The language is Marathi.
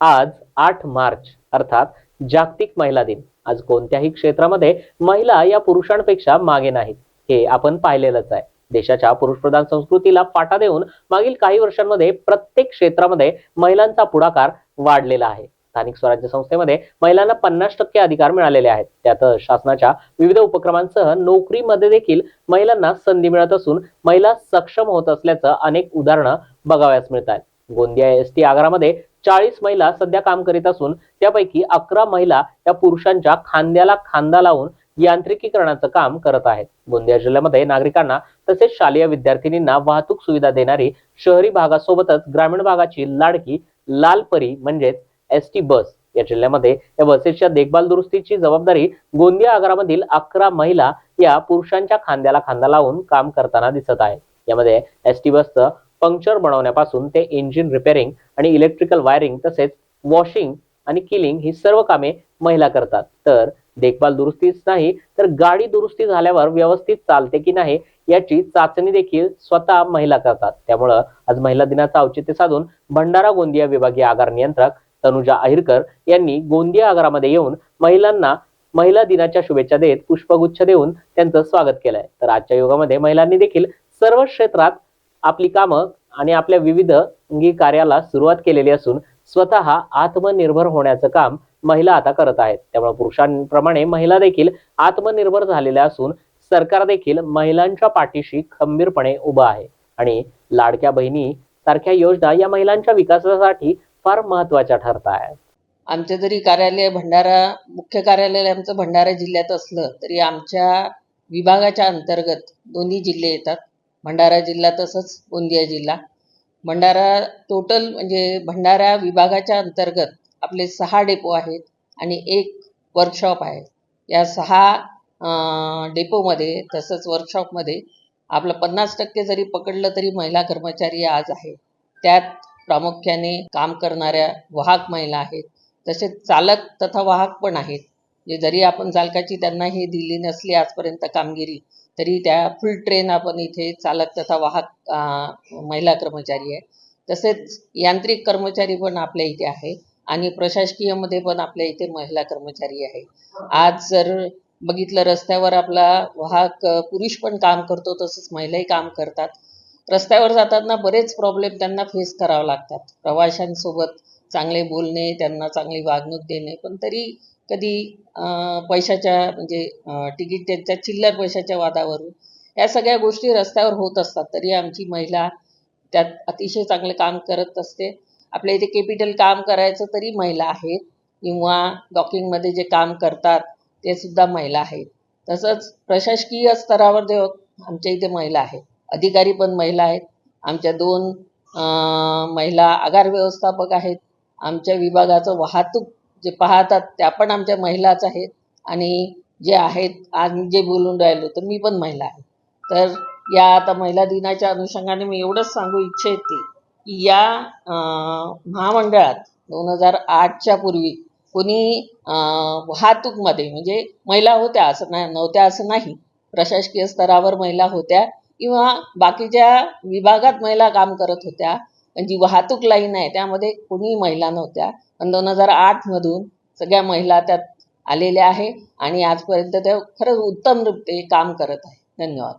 आज आठ मार्च अर्थात जागतिक महिला दिन. आज कोणत्याही क्षेत्रामध्ये महिला या पुरुषांपेक्षा मागे नाहीत. हे आपण पाहिलेलंच आहे. देशाच्या पुरुषप्रधान संस्कृतीला फाटा देऊन मागील काही वर्षांमध्ये प्रत्येक क्षेत्रामध्ये महिलांचा पुढाकार वाढलेला आहे. स्थानिक स्वराज्य संस्थेमध्ये महिलांना पन्नास टक्के अधिकार मिळालेले आहेत. त्यात शासनाच्या विविध उपक्रमांसह नोकरीमध्ये देखील महिलांना संधी मिळत असून महिला सक्षम होत असल्याचं अनेक उदाहरणं बघाव्यास मिळत आहेत. गोंदिया एस टी आगारामध्ये चाळीस महिला सध्या काम करीत असून त्यापैकी अकरा महिला या पुरुषांच्या खांद्याला खांदा लावून यांत्रिकीकरणाचं काम करत आहेत. गोंदिया जिल्ह्यामध्ये नागरिकांना तसेच शालेय विद्यार्थिनींना वाहतूक सुविधा देणारी शहरी भागासोबतच ग्रामीण भागाची लाडकी लाल परी म्हणजेच एस टी बस या जिल्ह्यामध्ये या बसेसच्या देखभाल दुरुस्तीची जबाबदारी गोंदिया आगारामधील अकरा महिला या पुरुषांच्या खांद्याला खांदा लावून काम करताना दिसत आहे यामध्ये एस टी बसचं पंक्चर बनवण्यापासून ते इंजिन रिपेअरिंग आणि इलेक्ट्रिकल वायरिंग तसेच वॉशिंग आणि किलिंग ही सर्व कामे महिला करतात. तर देखभाल दुरुस्तीच नाही तर गाडी दुरुस्ती झाल्यावर व्यवस्थित चालते की नाही याची चाचणी देखील स्वतः महिला करतात. त्यामुळं आज महिला दिनाचं औचित्य साधून भंडारा गोंदिया विभागीय आगार नियंत्रक तनुजा अहिरकर यांनी गोंदिया आगारामध्ये येऊन महिलांना महिला दिनाच्या शुभेच्छा देत पुष्पगुच्छ देऊन त्यांचं स्वागत केलंय. तर आजच्या युगामध्ये महिलांनी देखील सर्व क्षेत्रात आपली कामं आणि आपल्या विविध अंगी कार्याला सुरुवात केलेली असून स्वतः आत्मनिर्भर होण्याचं काम महिला आता करत आहेत. त्यामुळे पुरुषांप्रमाणे महिला देखील आत्मनिर्भर झालेल्या असून सरकार देखील महिलांच्या पाठीशी खंबीरपणे उभं आहे. आणि लाडक्या बहिणी सारख्या योजना या महिलांच्या विकासासाठी फार महत्त्वाच्या ठरत आहेत. आमचे जरी कार्यालय भंडारा मुख्य कार्यालय आमचं भंडारा जिल्ह्यात असलं तरी आमच्या विभागाच्या अंतर्गत दोन्ही जिल्हे येतात. भंडारा जिल्हा तसंच गोंदिया जिल्हा. भंडारा टोटल म्हणजे भंडारा विभागाच्या अंतर्गत आपले सहा डेपो आहेत आणि एक वर्कशॉप आहे. या सहा डेपोमध्ये तसंच वर्कशॉपमध्ये आपलं पन्नास टक्के जरी पकडलं तरी महिला कर्मचारी आज आहे त्यात प्रामुख्याने काम करणाऱ्या वाहक महिला आहेत. तसेच चालक तथा वाहक पण आहेत. जे जरी आपण चालकाची त्यांना हे दिली नसली आजपर्यंत कामगिरी तरी त्या फुल ट्रेन आपण इथे चालक तथा वाहक महिला कर्मचारी आहे. तसेच यांत्रिक कर्मचारी पण आपल्या इथे आहे आणि प्रशासकीयमध्ये पण आपल्या इथे महिला कर्मचारी आहे. आज जर बघितलं रस्त्यावर आपला वाहक पुरुष पण काम करतो तसंच महिलाही काम करतात. रस्त्यावर जाताना बरेच प्रॉब्लेम त्यांना फेस करावे लागतात. प्रवाशांसोबत चांगले बोलणे त्यांना चांगली वागणूक देणे. पण तरी कधी पैशाच्या म्हणजे तिकीट त्यांच्या चिल्लर पैशाच्या वादावरून या सगळ्या गोष्टी रस्त्यावर होत असतात. तरी आमची महिला त्यात अतिशय चांगलं काम करत असते. आपल्या इथे कॅपिटल काम करायचं तरी महिला आहेत. किंवा डॉकिंगमध्ये जे काम करतात ते सुद्धा महिला आहेत. तसंच प्रशासकीय स्तरावर जे आमच्या इथे महिला आहेत. अधिकारी पण महिला आहेत. आमच्या दोन महिला आगार व्यवस्थापक आहेत. आमच्या विभागाचं वाहतूक जे पाहतात त्या पण आमच्या महिलाच आहेत. आणि जे आहेत आज जे बोलून राहिलो तर मी पण महिला आहे. तर या आता महिला दिनाच्या अनुषंगाने मी एवढंच सांगू इच्छिते की या महामंडळात दोन हजार आठच्या पूर्वी कोणी वाहतूकमध्ये म्हणजे महिला होत्या असं नाही नव्हत्या असं नाही. प्रशासकीय स्तरावर महिला होत्या किंवा बाकीच्या विभागात महिला काम करत होत्या. जी वाहतूक लाईन आहे त्यामध्ये कोणी महिला नव्हत्या. पण दोन हजार आठमधून सगळ्या महिला त्यात आलेल्या आहे आणि आजपर्यंत त्या खरंच उत्तम रूपे काम करत आहे. धन्यवाद.